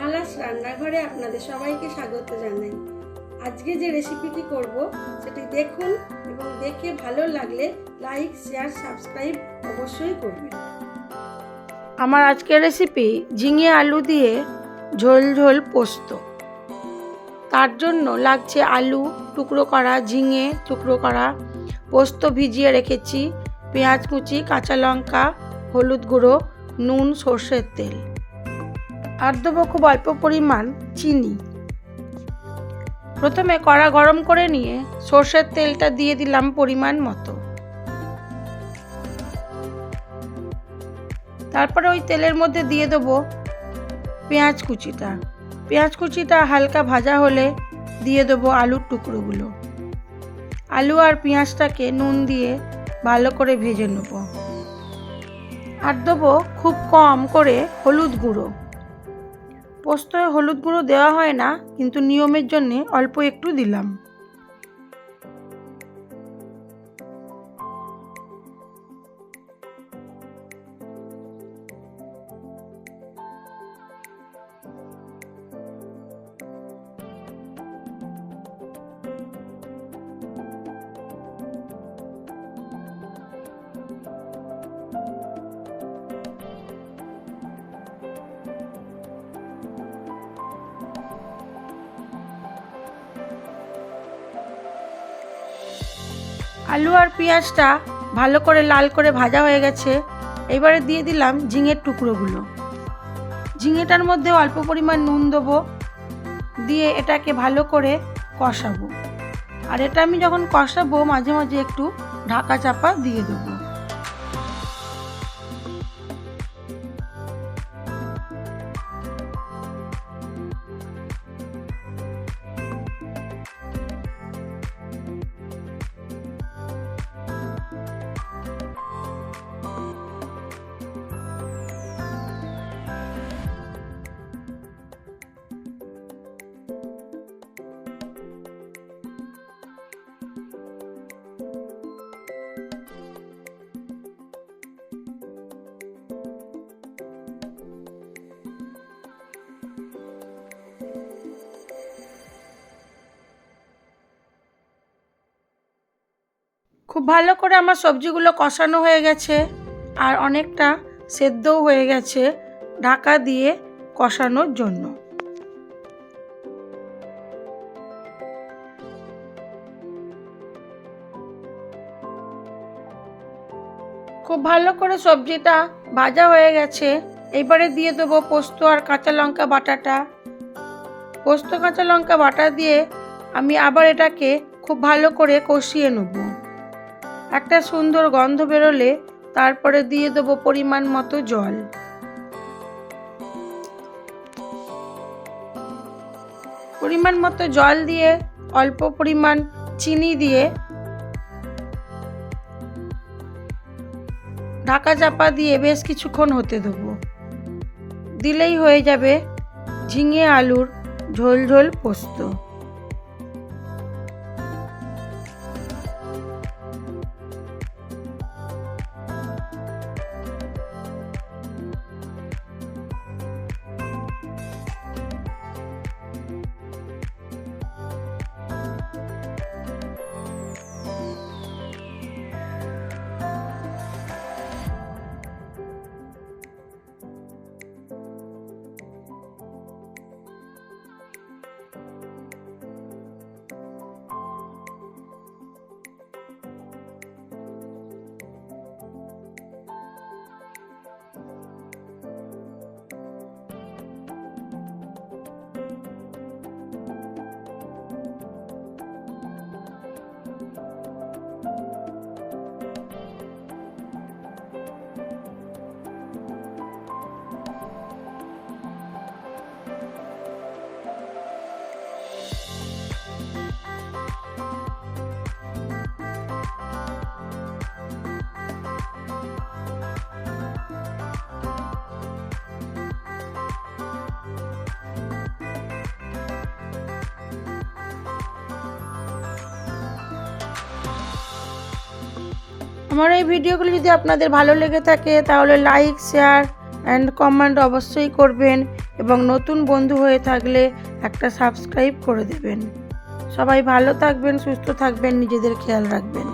মালাস রান্নাঘরে আপনাদের সবাইকে স্বাগত জানাই। আজকে যে রেসিপিটি করব, সেটি দেখুন এবং দেখে ভালো লাগলে লাইক, শেয়ার, সাবস্ক্রাইব অবশ্যই করবেন। আমার আজকের রেসিপি ঝিঙে আলু দিয়ে ঝোল ঝোল পোস্ত। তার জন্য লাগছে আলু, টুকরো করা ঝিঙে, টুকরো করা পোস্ত ভিজিয়ে রেখেছি, পেঁয়াজ কুচি, কাঁচা লঙ্কা, হলুদ গুঁড়ো, নুন, সর্ষের তেল। আর দেবো খুব অল্প পরিমাণ চিনি। প্রথমে কড়া গরম করে নিয়ে সর্ষের তেলটা দিয়ে দিলাম পরিমাণ মতো। তারপরে ওই তেলের মধ্যে দিয়ে দেবো পেঁয়াজ কুচিটা। পেঁয়াজ কুচিটা হালকা ভাজা হলে দিয়ে দেবো আলুর টুকরোগুলো। আলু আর পেঁয়াজটাকে নুন দিয়ে ভালো করে ভেজে নেব। আর দেবো খুব কম করে হলুদ গুঁড়ো। পোস্তয় হলুদ গুঁড়ো দেওয়া হয় না কিন্তু নিয়মের জন্যে অল্প একটু দিলাম। আলু আর পেঁয়াজটা ভালো করে লাল করে ভাজা হয়ে গেছে। এবারে দিয়ে দিলাম ঝিঙের টুকরোগুলো। ঝিঙেটার মধ্যে অল্প পরিমাণ নুন দেবো। দিয়ে এটাকে ভালো করে কষাবো। আর এটা আমি যখন কষাবো, মাঝে মাঝে একটু ঢাকা চাপা দিয়ে দেবো। খুব ভালো করে আমার সবজিগুলো কষানো হয়ে গেছে আর অনেকটা সেদ্ধও হয়ে গেছে ঢাকা দিয়ে কষানোর জন্য। খুব ভালো করে সবজিটা ভাজা হয়ে গেছে। এবারে দিয়ে দেবো পোস্ত আর কাঁচা লঙ্কা বাটাটা। পোস্ত, কাঁচা লঙ্কা বাটা দিয়ে আমি আবার এটাকে খুব ভালো করে কষিয়ে নেব। একটা সুন্দর গন্ধ বেরোলে তারপরে দিয়ে দেবো পরিমাণ মতো জল। পরিমাণ মতো জল দিয়ে, অল্প পরিমাণ চিনি দিয়ে, ঢাকা চাপা দিয়ে বেশ কিছুক্ষণ হতে দেবো। দিলেই হয়ে যাবে ঝিঙে আলুর ঝোল ঝোল পোস্ত। আমার এই ভিডিওগুলি যদি আপনাদের ভালো লেগে থাকে, তাহলে লাইক শেয়ার অ্যান্ড কমেন্ট অবশ্যই করবেন এবং নতুন বন্ধু হয়ে থাকলে একটা সাবস্ক্রাইব করে দেবেন। সবাই ভালো থাকবেন, সুস্থ থাকবেন, নিজেদের খেয়াল রাখবেন।